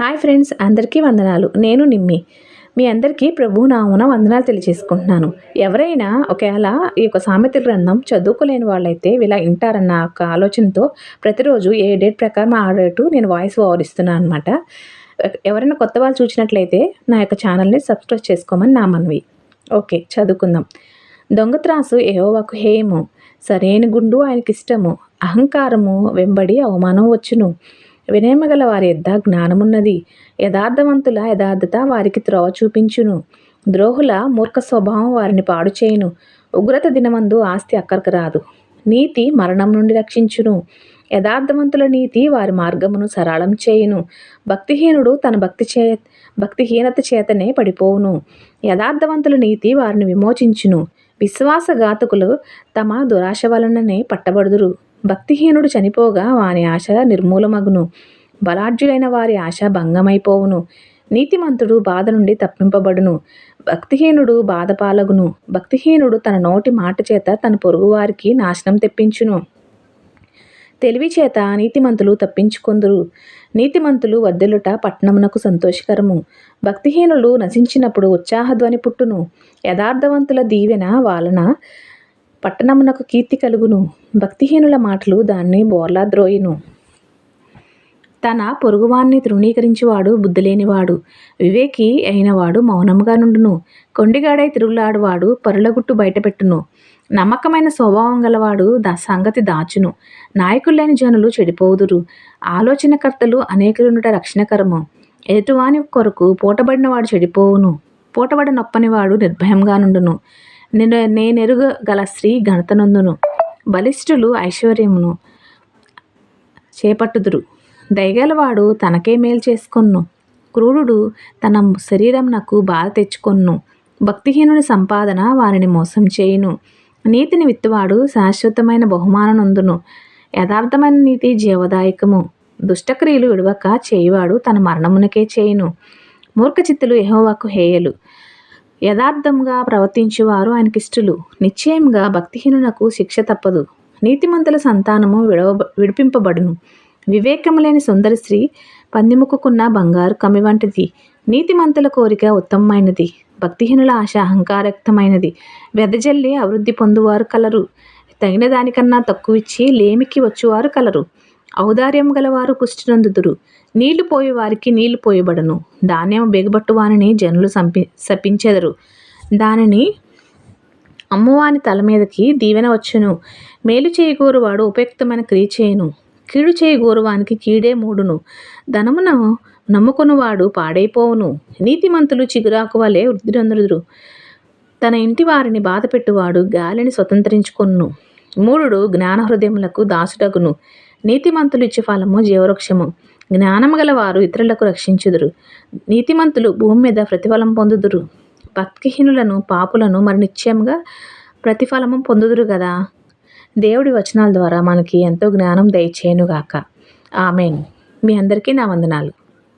Hi friends అందరికీ వందనాలు. నేను నిమ్మి. మీ అందరికీ ప్రభు నామున వందనాలు తెలియజేసుకుంటున్నాను. ఎవరైనా ఒకవేళ ఈ యొక్క సామెత గ్రంథం చదువుకోలేని వాళ్ళైతే ఇలా వింటారన్న ఒక ఆలోచనతో ప్రతిరోజు ఏ డేట్ ప్రకారం ఆ డేటు నేను వాయిస్ ఓవర్ ఇస్తున్నాను అనమాట ఎవరైనా కొత్త వాళ్ళు చూసినట్లయితే నా యొక్క ఛానల్ని సబ్స్క్రైబ్ చేసుకోమని నా మనవి. ఓకే చదువుకుందాం. దొంగత్రాసు ఒక హేయము. సరైన గుండు ఆయనకి ఇష్టము అహంకారము వెంబడి అవమానం వచ్చును. వినయమగల వారి యొద్ద జ్ఞానమున్నది. యథార్థవంతుల యథార్థత వారికి త్రోవ చూపించును. ద్రోహుల మూర్ఖ స్వభావం వారిని పాడు చేయును. ఉగ్రత దినమందు ఆస్తి అక్కరకు రాదు. నీతి మరణం నుండి రక్షించును. యథార్థవంతుల నీతి వారి మార్గమును సరళం చేయును. భక్తిహీనుడు తన భక్తి చే భక్తిహీనత చేతనే పడిపోవును. యథార్థవంతుల నీతి వారిని విమోచించును. విశ్వాసఘాతకులు తమ దురాశ వలననే పట్టబడుదురు. భక్తిహీనుడు చనిపోగా వాని ఆశ నిర్మూలమగును. బలాఢ్యులైన వారి ఆశ భంగమైపోవును. నీతిమంతుడు బాధ నుండి తప్పింపబడును. భక్తిహీనుడు బాధపాలగును భక్తిహీనుడు తన నోటి మాట చేత తన పొరుగువారికి నాశనం తెప్పించును. తెలివి చేత నీతిమంతులు తప్పించుకొందురు. నీతిమంతులు వర్ధలుట పట్టణమునకు సంతోషకరము. భక్తిహీనులు నశించినప్పుడు ఉత్సాహధ్వని పుట్టును. యథార్థవంతుల దీవెన వాలన పట్టణమునకు కీర్తి కలుగును. భక్తిహీనుల మాటలు దాన్ని బోర్లా ద్రోయును తన పొరుగువాన్ని తృణీకరించేవాడు బుద్ధిలేనివాడు వివేకి అయినవాడు మౌనముగా నుండును. కొండిగాడై తిరుగులాడువాడు పరులగుట్టు బయటపెట్టును. నమ్మకమైన స్వభావం గలవాడు దా సంగతి దాచును. నాయకులేని జనులు చెడిపోదురు. ఆలోచనకర్తలు అనేకులుండుట రక్షణకరము. ఎదుటివాని కొరకు పూటబడినవాడు చెడిపోవును. పూటబడి నొప్పనివాడు నిర్భయంగా నుండును. నేను నేనెరుగల స్త్రీ ఘనతనందును. బలిష్ఠులు ఐశ్వర్యమును చేపట్టుదురు. దయగలవాడు తనకే మేలు చేసుకొన్ను. క్రూరుడు తన శరీరంనకు బాధ తెచ్చుకొన్ను. భక్తిహీనుని సంపాదన వారిని మోసం చేయును. నీతిని విత్తువాడు శాశ్వతమైన బహుమానందును యథార్థమైన నీతి జీవదాయకము. దుష్టక్రియలు విడవక చేయువాడు తన మరణమునకే చేయును. మూర్ఖచిత్తులు యహోవాకు హేయలు. యథార్థంగా ప్రవర్తించేవారు ఆయనకిష్టులు. నిశ్చయంగా భక్తిహీనునకు శిక్ష తప్పదు. నీతిమంతుల సంతానము విడవ విడిపింపబడును. వివేకము లేని సుందర స్త్రీ పందిముక్కున్న బంగారు కమి వంటిది. నీతిమంతుల కోరిక ఉత్తమమైనది. భక్తిహీనుల ఆశ అహంకారక్తమైనది వెదజల్లి అభివృద్ధి పొందువారు కలరు. తగిన దానికన్నా తక్కువ ఇచ్చి లేమికి వచ్చేవారు కలరు. ఔదార్యం గలవారు పుష్టి నొందుదురు నీళ్ళు పోయే వారికి నీళ్ళు పోయబడను. ధాన్యం బిగబట్టు వారిని జనులు సంపి శపించెదరు. దానిని అమ్మవాని తల మీదకి దీవెన వచ్చును. మేలు చేయగోరువాడు ఉపయుక్తమైన క్రియ చేయను. కీడు చేయగోరువానికి కీడే మూడును. ధనమును నమ్ముకునివాడు పాడైపోవును. నీతిమంతులు చిగురాకు వలె వృద్ధిరందురు తన ఇంటి వారిని బాధపెట్టువాడు గాలిని స్వతంత్రించుకొను మూడు జ్ఞాన హృదయములకు దాసుడగును. నీతిమంతులు ఇచ్చే ఫలము జీవవృక్షము. జ్ఞానము గలవారు ఇతరులకు రక్షించుదురు. నీతిమంతులు భూమి మీద ప్రతిఫలం పొందుదురు. భక్తిహీనులను పాపులను మరి నిశ్చయంగా ప్రతిఫలము పొందుదురు కదా దేవుడి వచనాల ద్వారా మనకి ఎంతో జ్ఞానం దయచేయనుగాక. ఆమెన్. మీ అందరికీ నా వందనాలు.